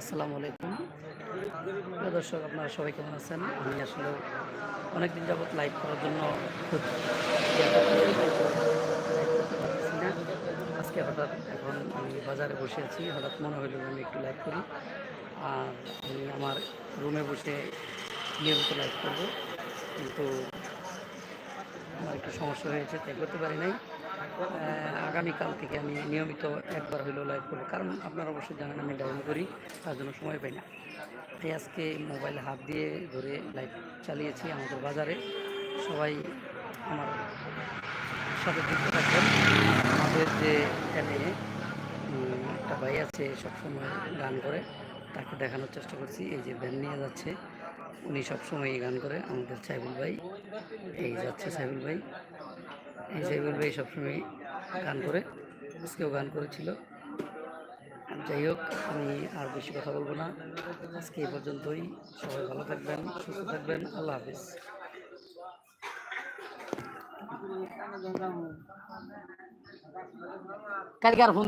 Assalamualaikum. দর্শক, আপনারা সবাই কেমন আছেন? আমি আসলে অনেক দিন যাবত লাইভ করার জন্য খুব। আজকে হঠাৎ এখন আমি বাজারে বসে আছি। হঠাৎ মনে হলো আমি একটু লাইভ করি। আর আমি আমার রুমে বসে নিয়মিত লাইভ করব। কিন্তু আমার একটু সমস্যা হয়েছে, তাই করতে পারি নাই। আগামীকাল থেকে আমি নিয়মিত একবার হইলেও লাইভ করব। কারণ আপনারা অবশ্যই জানেন আমি ডাউন করি, তার জন্য সময় পাই না। আজকে মোবাইলে হাত দিয়ে ধরে লাইভ চালিয়েছি আমাদের বাজারে। সবাই আমার সাথে যুক্ত থাকবেন। আমাদের যে এখানে একটা ভাই আছে, সবসময় গান করে। তাকে দেখানোর চেষ্টা করছি। এই যে ব্যান্ড নিয়ে যাচ্ছে। উনি সবসময় গান করে। আমাদের সাইবুল ভাই। এই যাচ্ছে সাইবুল ভাই। এই সাইবুল ভাই সবসময় গান করে। আজকেও গান করেছিল। যাই হোক, আমি আর বেশি কথা বলব না। আজকে এই পর্যন্তই। সবাই ভালো থাকবেন, সুস্থ থাকবেন। আল্লাহ হাফিজ। কালকে আর ফোন